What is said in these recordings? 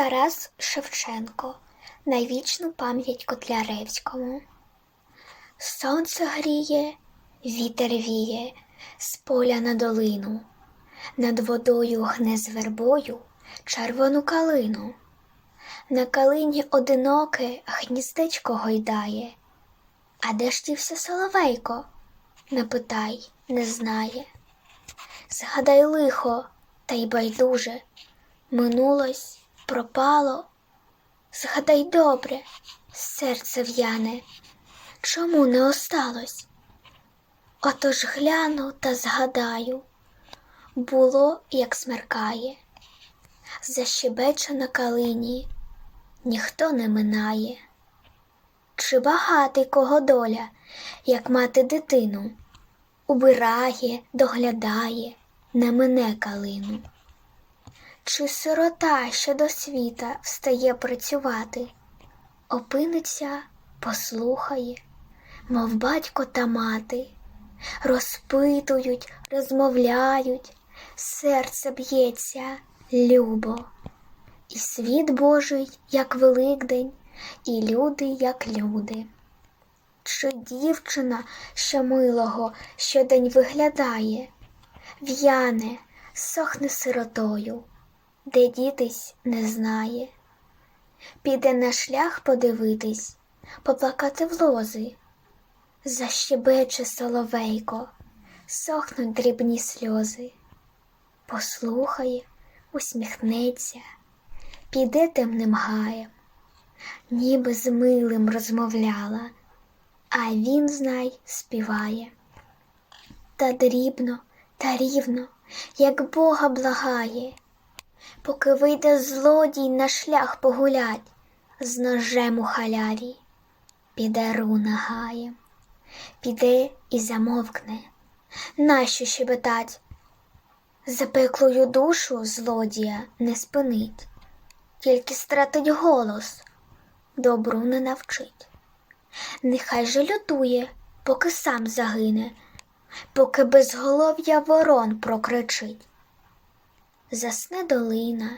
Тарас Шевченко на вічну пам'ять Котляревському. Сонце гріє, вітер віє з поля на долину, над водою гне з вербою червону калину. На калині одиноке гніздечко гойдає. А де ж дівся соловейко? Не питай, не знає. Згадай лихо, та й байдуже, минулось, пропало. Згадай добре, серце в'яне, чому не осталось? Отож гляну та згадаю, було, як смеркає, защебече на калині, ніхто не минає. Чи багатий кого доля, як мати дитину, убирає, доглядає, не мине калину. Чи сирота, що до світа встає працювати, опиниться, послухає, мов батько та мати, розпитують, розмовляють, серце б'ється, любо, і світ Божий, як Великдень, і люди, як люди. Чи дівчина, що милого щодень виглядає, в'яне, сохне сиротою, де дітись не знає, піде на шлях подивитись, поплакати в лози, защебече соловейко, сохнуть дрібні сльози, послухає, усміхнеться, піде темним гаєм, ніби з милим розмовляла, а він, знай, співає. Та дрібно, та рівно, як Бога благає, поки вийде злодій на шлях погулять з ножем у халяві, піде руна гаєм, піде і замовкне, нащо щебетать? Запеклою душу злодія не спинить, тільки стратить голос, добру не навчить. Нехай же лютує, поки сам загине, поки безголов'я ворон прокричить. Засне долина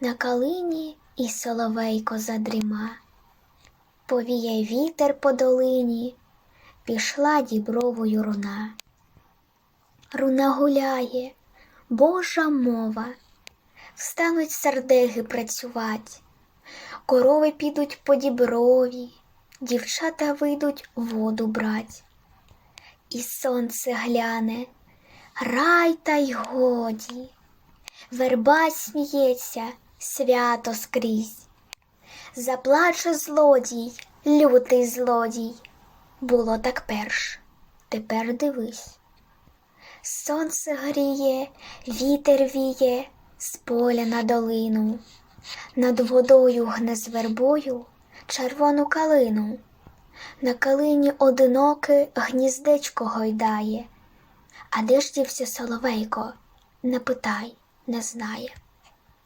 на калині і соловейко задріма. Повіє вітер по долині, пішла дібровою руна. Руна гуляє, Божа мова, встануть сардеги працювать, корови підуть по діброві, дівчата вийдуть воду брать. І сонце гляне, рай та й годі, верба сміється, свято скрізь. Заплаче злодій, лютий злодій. Було так перш, тепер дивись. Сонце гріє, вітер віє з поля на долину, над водою гне з вербою червону калину. На калині одиноке гніздечко гойдає, а де ж дівся соловейко, не питай, не знає.